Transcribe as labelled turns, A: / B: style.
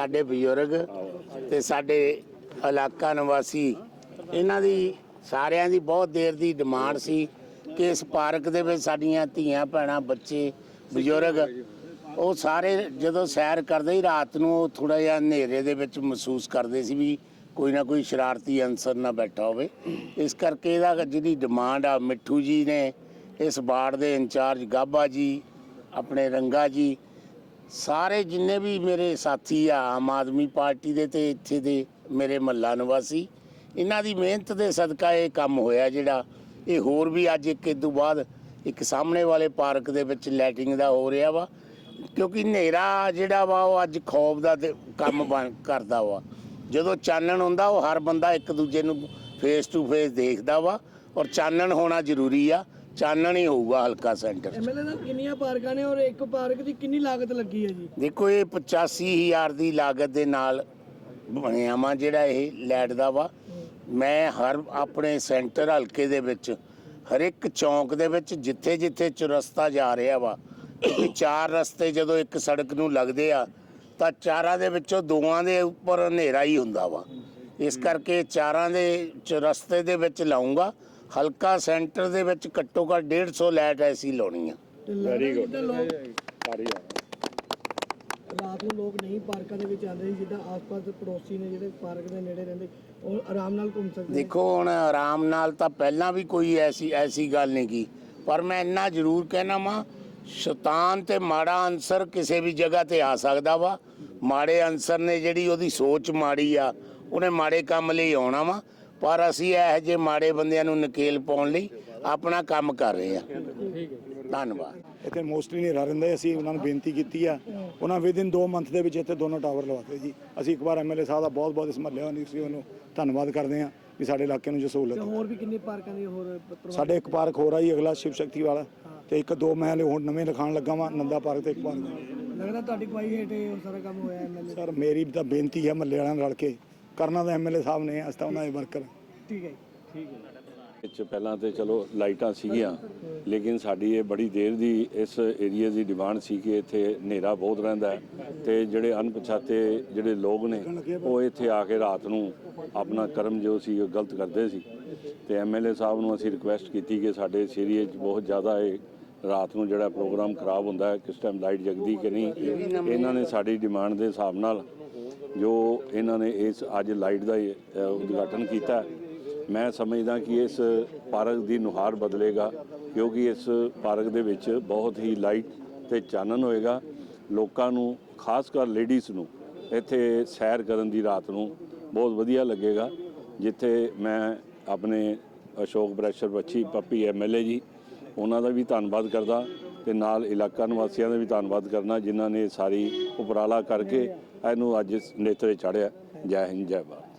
A: ਸਾਡੇ ਬਜ਼ੁਰਗ ਤੇ ਸਾਡੇ ਇਲਾਕਾ ਨਿਵਾਸੀ, ਇਹਨਾਂ ਦੀ ਸਾਰਿਆਂ ਦੀ ਬਹੁਤ ਦੇਰ ਦੀ ਡਿਮਾਂਡ ਸੀ ਕਿ ਇਸ ਪਾਰਕ ਦੇ ਵਿੱਚ ਸਾਡੀਆਂ ਧੀਆਂ, ਭੈਣਾਂ, ਬੱਚੇ, ਬਜ਼ੁਰਗ, ਉਹ ਸਾਰੇ ਜਦੋਂ ਸੈਰ ਕਰਦੇ ਹੀ ਰਾਤ ਨੂੰ, ਉਹ ਥੋੜਾ ਜਿਹਾ ਹਨੇਰੇ ਦੇ ਵਿੱਚ ਮਹਿਸੂਸ ਕਰਦੇ ਸੀ ਵੀ ਕੋਈ ਨਾ ਕੋਈ ਸ਼ਰਾਰਤੀ ਅਨਸਰ ਨਾ ਬੈਠਾ ਹੋਵੇ। ਇਸ ਕਰਕੇ ਇਹਦਾ ਜਿਹੜੀ ਡਿਮਾਂਡ ਆ ਮਿੱਠੂ ਜੀ ਨੇ, ਇਸ ਬਾੜ ਦੇ ਇੰਚਾਰਜ ਗਾਬਾ ਜੀ, ਆਪਣੇ ਰੰਗਾ ਜੀ ਸਾਰੇ ਜਿੰਨੇ ਵੀ ਮੇਰੇ ਸਾਥੀ ਆ, ਆਮ ਆਦਮੀ ਪਾਰਟੀ ਦੇ ਤੇ ਇੱਥੇ ਦੇ ਮੇਰੇ ਮਹੱਲਾ ਨਿਵਾਸੀ, ਇਹਨਾਂ ਦੀ ਮਿਹਨਤ ਦੇ ਸਦਕਾ ਇਹ ਕੰਮ ਹੋਇਆ ਜਿਹੜਾ, ਇਹ ਹੋਰ ਵੀ ਅੱਜ ਇੱਕ ਇਹ ਤੋਂ ਬਾਅਦ ਇੱਕ ਸਾਹਮਣੇ ਵਾਲੇ ਪਾਰਕ ਦੇ ਵਿੱਚ ਲੈਟਿੰਗ ਦਾ ਹੋ ਰਿਹਾ ਵਾ, ਕਿਉਂਕਿ ਹਨੇਰਾ ਜਿਹੜਾ ਵਾ ਉਹ ਅੱਜ ਖੌਫ ਦਾ ਤੇ ਕੰਮ ਬਣ ਕਰਦਾ ਵਾ। ਜਦੋਂ ਚਾਨਣ ਹੁੰਦਾ, ਉਹ ਹਰ ਬੰਦਾ ਇੱਕ ਦੂਜੇ ਨੂੰ ਫੇਸ ਟੂ ਫੇਸ ਦੇਖਦਾ ਵਾ, ਔਰ ਚਾਨਣ ਹੋਣਾ ਜ਼ਰੂਰੀ ਆ। ਚਾਨਣ ਹੀ ਹੋਊਗਾ ਹਲਕਾ ਸੈਂਟਰ 'ਚ।
B: ਐਮਐਲਏ ਸਾਹਿਬ ਕਿੰਨੀਆਂ ਪਾਰਕਾਂ ਨੇ ਔਰ ਇੱਕ ਪਾਰਕ ਦੀ ਕਿੰਨੀ ਲਾਗਤ ਲੱਗੀ ਹੈ ਜੀ?
A: ਦੇਖੋ ਇਹ 85000 ਦੀ ਲਾਗਤ ਦੇ ਨਾਲ ਬਣਿਆ ਵਾ ਜਿਹੜਾ ਇਹ ਲੈਟ ਦਾ ਵਾ। ਮੈਂ ਹਰ ਆਪਣੇ ਸੈਂਟਰ ਹਲਕੇ ਦੇ ਵਿੱਚ ਹਰ ਇੱਕ ਚੌਂਕ ਦੇ ਵਿੱਚ ਜਿੱਥੇ ਜਿੱਥੇ ਚੁਰਸਤਾ ਜਾ ਰਿਹਾ ਵਾ ਕਿਉਂਕਿ ਚਾਰ ਰਸਤੇ ਜਦੋਂ ਇੱਕ ਸੜਕ ਨੂੰ ਲੱਗਦੇ ਆ ਤਾਂ ਚਾਰਾਂ ਦੇ ਵਿੱਚੋਂ ਦੋਵਾਂ ਦੇ ਉੱਪਰ ਹਨੇਰਾ ਹੀ ਹੁੰਦਾ ਵਾ। ਇਸ ਕਰਕੇ ਚਾਰਾਂ ਦੇ ਚੁਰਸਤੇ ਦੇ ਵਿੱਚ ਲਾਉਂਗਾ ਹਲਕਾ ਸੈਂਟਰ ਦੇ ਵਿੱਚ ਘੱਟੋ ਘੱਟ 150 ਲਾਈਟ ਐਸੀ ਲਾਉਣੀ ਆ।
B: ਵੈਰੀ ਗੁੱਡ ਲੋਕ ਰਾਤ ਨੂੰ ਲੋਕ ਨਹੀਂ ਪਾਰਕਾਂ ਦੇ ਵਿੱਚ ਆਉਂਦੇ ਜਿੱਦਾਂ ਆਸ-ਪਾਸ ਦੇ ਪੜੋਸੀ ਨੇ ਜਿਹੜੇ ਪਾਰਕ ਦੇ ਨੇੜੇ ਰਹਿੰਦੇ ਉਹ ਆਰਾਮ ਨਾਲ ਘੁੰਮ ਸਕਦੇ
A: ਦੇਖੋ ਹੁਣ ਆਰਾਮ ਨਾਲ ਤਾਂ ਪਹਿਲਾਂ ਵੀ ਕੋਈ ਐਸੀ ਐਸੀ ਗੱਲ ਨਹੀਂ ਕੀ ਪਰ ਮੈਂ ਇੰਨਾ ਜ਼ਰੂਰ ਕਹਿਣਾ ਵਾਂ ਸ਼ੈਤਾਨ ਤੇ ਮਾੜਾ ਅਨਸਰ ਕਿਸੇ ਵੀ ਜਗ੍ਹਾ ਤੇ ਆ ਸਕਦਾ ਵਾ। ਮਾੜੇ ਅਨਸਰ ਨੇ ਜਿਹੜੀ ਉਹਦੀ ਸੋਚ ਮਾੜੀ ਆ ਉਹਨੇ ਮਾੜੇ ਕੰਮ ਲਈ ਆਉਣਾ ਵਾ। ਪਰ ਅਸੀਂ ਇਹੋ ਜਿਹੇ ਮਾੜੇ ਬੰਦਿਆਂ ਨੂੰ ਨਕੇਲ ਪਾਉਣ ਲਈ ਆਪਣਾ ਕੰਮ ਕਰ ਰਹੇ ਆ ਧੰਨਵਾਦ।
C: ਇੱਥੇ ਮੋਸਟਲੀ ਹਨੇਰਾ ਰਹਿੰਦਾ ਹੈ। ਅਸੀਂ ਉਹਨਾਂ ਨੂੰ ਬੇਨਤੀ ਕੀਤੀ ਆ। ਉਹਨਾਂ ਵਿਦਿਨ 2 ਮੰਥ ਦੇ ਵਿੱਚ ਇੱਥੇ ਦੋਨੋਂ ਟਾਵਰ ਲਵਾਤੇ ਜੀ। ਅਸੀਂ ਇੱਕ ਵਾਰ ਐਮਐਲਏ ਸਾਹਿਬ ਦਾ ਬਹੁਤ ਬਹੁਤ ਇਸ ਮਹੱਲੇ ਵਾਲੀ ਸੀ ਉਹਨੂੰ ਧੰਨਵਾਦ ਕਰਦੇ ਹਾਂ ਵੀ ਸਾਡੇ ਇਲਾਕੇ ਨੂੰ ਜੋ ਸਹੂਲਤ
B: ਤੇ
C: ਹੈ।
B: ਹੋਰ ਵੀ ਕਿੰਨੀ ਪਾਰਕਾਂ ਦੀ ਹੋਰ
C: ਸਾਡੇ ਇੱਕ ਪਾਰਕ ਹੋ ਰਹੀ ਅਗਲਾ ਸ਼ਿਵ ਸ਼ਕਤੀ ਵਾਲਾ। ਤੇ ਇੱਕ ਦੋ ਮੈਂ ਹਲੇ ਹੁਣ ਨਵੇਂ ਲਿਖਾਣ ਲੱਗਾ ਵਾਂ ਨੰਦਾ ਪਾਰਕ ਤੇ ਇੱਕ ਪਾਰਕ
B: ਲੱਗਦਾ ਤੁਹਾਡੀ ਕੋਈ ਹੇਠ ਇਹ ਸਾਰਾ ਕੰਮ ਹੋਇਆ ਐਮਐਲਏ
C: ਸਰ ਮੇਰੀ ਤਾਂ ਬੇਨਤੀ ਹੈ ਮਹੱਲੇ ਵਾਲਿਆਂ ਨਾਲ ਰਲ ਕੇ ਕਰਨਾ ਤਾਂ ਐਮਐਲਏ ਸਾਹਿਬ ਨੇ ਅਸੀਂ ਤਾਂ ਉਹਨਾਂ ਦੇ ਵਰਕਰ
B: ਠੀਕ ਹੈ। ਠੀਕ ਹੈ
D: ਵਿੱਚ ਪਹਿਲਾਂ ਤੇ ਚਲੋ ਲਾਈਟਾਂ ਸੀਗੀਆਂ ਲੇਕਿਨ ਸਾਡੀ ਇਹ ਬੜੀ ਦੇਰ ਦੀ ਇਸ ਏਰੀਆ ਦੀ ਡਿਮਾਂਡ ਸੀ ਕਿ ਇੱਥੇ ਹਨੇਰਾ ਬਹੁਤ ਰਹਿੰਦਾ ਤੇ ਜਿਹੜੇ ਅਣਪਛਾਤੇ ਜਿਹੜੇ ਲੋਕ ਨੇ ਉਹ ਇੱਥੇ ਆ ਕੇ ਰਾਤ ਨੂੰ ਆਪਣਾ ਕਰਮ ਜੋ ਸੀ ਉਹ ਗਲਤ ਕਰਦੇ ਸੀ। ਤੇ ਐਮਐਲਏ ਸਾਹਿਬ ਨੂੰ ਅਸੀਂ ਰਿਕੁਐਸਟ ਕੀਤੀ ਕਿ ਸਾਡੇ ਇਸ ਏਰੀਏ 'ਚ ਬਹੁਤ ਜ਼ਿਆਦਾ ਇਹ ਰਾਤ ਨੂੰ ਜਿਹੜਾ ਪ੍ਰੋਗਰਾਮ ਖਰਾਬ ਹੁੰਦਾ ਹੈ, ਕਿਸ ਟਾਈਮ ਲਾਈਟ ਜਗਦੀ ਕਿ ਨਹੀਂ, ਇਹਨਾਂ ਨੇ ਸਾਡੀ ਡਿਮਾਂਡ ਦੇ ਹਿਸਾਬ ਨਾਲ ਜੋ ਇਹਨਾਂ ਨੇ ਇਸ ਅੱਜ ਲਾਈਟ ਦਾ ਉਦਘਾਟਨ ਕੀਤਾ ਮੈਂ ਸਮਝਦਾ ਕਿ ਇਸ ਪਾਰਕ ਦੀ ਨੁਹਾਰ ਬਦਲੇਗਾ, ਕਿਉਂਕਿ ਇਸ ਪਾਰਕ ਦੇ ਵਿੱਚ ਬਹੁਤ ਹੀ ਲਾਈਟ ਤੇ ਚਾਨਣ ਹੋਏਗਾ, ਲੋਕਾਂ ਨੂੰ, ਖਾਸ ਕਰ ਲੇਡੀਜ਼ ਨੂੰ, ਇੱਥੇ ਸੈਰ ਕਰਨ ਦੀ ਰਾਤ ਨੂੰ ਬਹੁਤ ਵਧੀਆ ਲੱਗੇਗਾ, ਜਿੱਥੇ ਮੈਂ ਆਪਣੇ ਅਸ਼ੋਕ ਬ੍ਰੈਸ਼ਰ ਬੱਚੀ, ਪੱਪੀ ਐਮਐਲਏ ਜੀ ਉਹਨਾਂ ਦਾ ਵੀ ਧੰਨਵਾਦ ਕਰਦਾ ਤੇ ਨਾਲ ਇਲਾਕਾ ਨਿਵਾਸੀਆਂ ਦਾ ਵੀ ਧੰਨਵਾਦ ਕਰਨਾ ਜਿਨ੍ਹਾਂ ਨੇ ਸਾਰੀ ਉਪਰਾਲਾ ਕਰਕੇ ਇਹਨੂੰ ਅੱਜ ਇਸ ਨੇਤਰੇ ਚਾੜਿਆ। ਜੈ ਹਿੰਦ, ਜੈ ਭਾਰਤ।